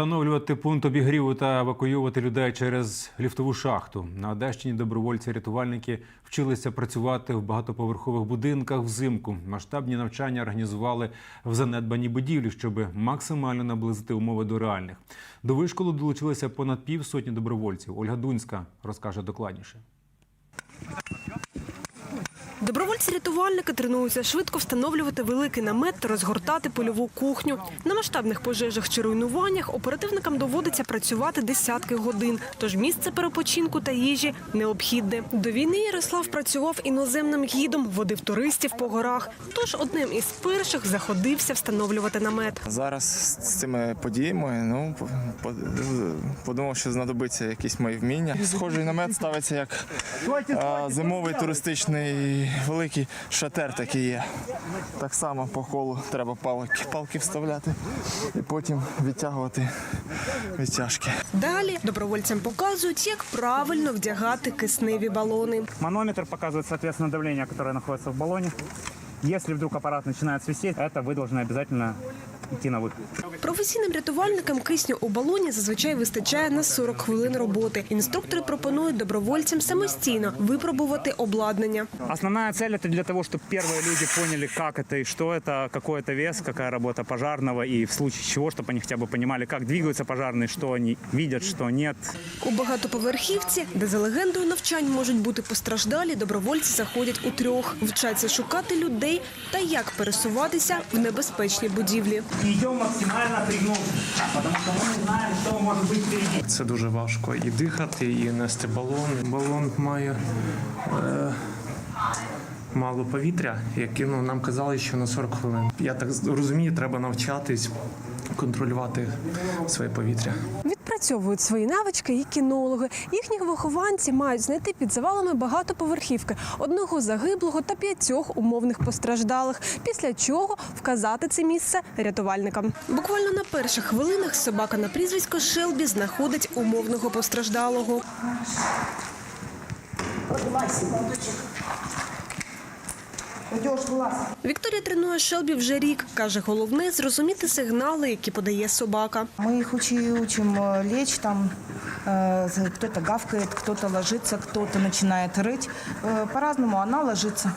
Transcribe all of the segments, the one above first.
Встановлювати пункт обігріву та евакуювати людей через ліфтову шахту. На Одещині добровольці-рятувальники вчилися працювати в багатоповерхових будинках взимку. Масштабні навчання організували в занедбаній будівлі, щоб максимально наблизити умови до реальних. До вишколу долучилися понад півсотні добровольців. Ольга Дунська розкаже докладніше. Добровольці-рятувальники тренуються швидко встановлювати великий намет та розгортати польову кухню. На масштабних пожежах чи руйнуваннях оперативникам доводиться працювати десятки годин, тож місце перепочинку та їжі необхідне. До війни Ярослав працював іноземним гідом, водив туристів по горах. Тож одним із перших заходився встановлювати намет. Зараз з цими подіями ну, по- по- подумав, що знадобиться якісь мої вміння. Схожий намет ставиться як зимовий туристичний великий шатер такий є. Так само по колу треба палки, палки вставляти і потім відтягувати відтяжки. Далі добровольцям показують, як правильно вдягати кисневі балони. Манометр показує соответственно, давлення, яке знаходиться в баллоне. Если вдруг аппарат начинает свистеть, это вы должны обязательно идти на выход. Професійним рятувальникам кисню у балоні зазвичай вистачає на 40 хвилин роботи. Інструктори пропонують добровольцям самостійно випробувати обладнання. Основная цель это для того, чтобы первые люди поняли, как это и что это, какой это вес, какая работа пожарного, и в случае чего, чтобы они хотя бы понимали, как двигаются пожарные, что они видят, что нет. У багатоповерхівці, де за легендою навчань можуть бути постраждалі, добровольці заходять у трьох, вчаться шукати людей та як пересуватися в небезпечній будівлі. Йдемо максимально что мы не знаем, що може бути. Це дуже важко і дихати, і нести балон. Балон має е, мало повітря, яке ну, нам казали, що на 40 хвилин. Я так розумію, треба навчатись контролювати своє повітря. Відпрацьовують свої навички і кінологи. Їхні вихованці мають знайти під завалами багатоповерхівки, одного загиблого та п'ятьох умовних постраждалих. Після чого вказати це місце рятувальникам. Буквально на перших хвилинах собака на прізвисько Шелбі знаходить умовного постраждалого. Вікторія тренує Шелбі вже рік. каже, головне зрозуміти сигнали, які подає собака. Мы их учи, учим э, лечь, там э, кто-то гавкает, кто-то ложится, кто-то начинает рыть. Э, По-разному она ложится.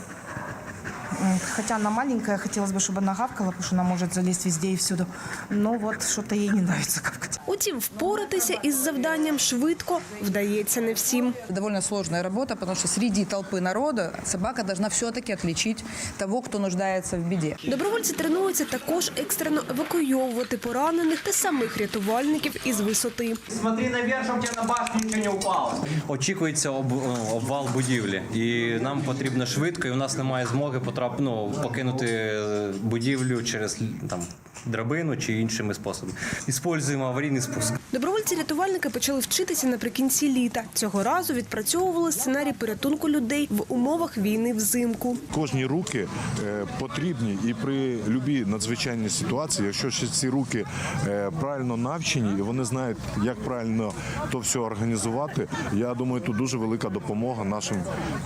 М, Хотя она маленькая, хотелось бы, чтобы она гавкала, потому что она может залезть везде и всюду. Но вот что-то ей не нравится гавкать. Утім, впоратися із завданням швидко вдається не всім. Довольно сложная работа, потому что среди толпы народа собака должна все-таки отличить того, кто нуждается в беде. Добровольці тренуються також екстрено евакуйовувати поранених та самих рятувальників із висоти. Смотри наверх, щоб тебе на башню нічого не упало. Очікується об, обвал будівлі, і нам потрібно швидко, і у нас немає змоги потрап, ну, покинути е, будівлю через там драбину чи іншими способами. Іспользуємо аварійний спуск. Добровольці-рятувальники почали вчитися наприкінці літа. Цього разу відпрацьовували сценарій порятунку людей в умовах війни взимку. Кожні руки е, потрібні і при будь-якій надзвичайній ситуації, якщо ще ці руки е, правильно навчені і вони знають, як правильно то все організувати, я думаю, тут дуже велика допомога нашим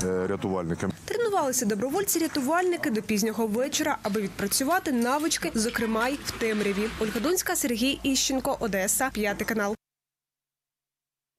е, рятувальникам. Тренувалися добровольці-рятувальники до пізнього вечора, аби відпрацювати навички, зокрема й в темряві. Ольга Донська, Сергій Іщенко, Одеса, п'ятий канал.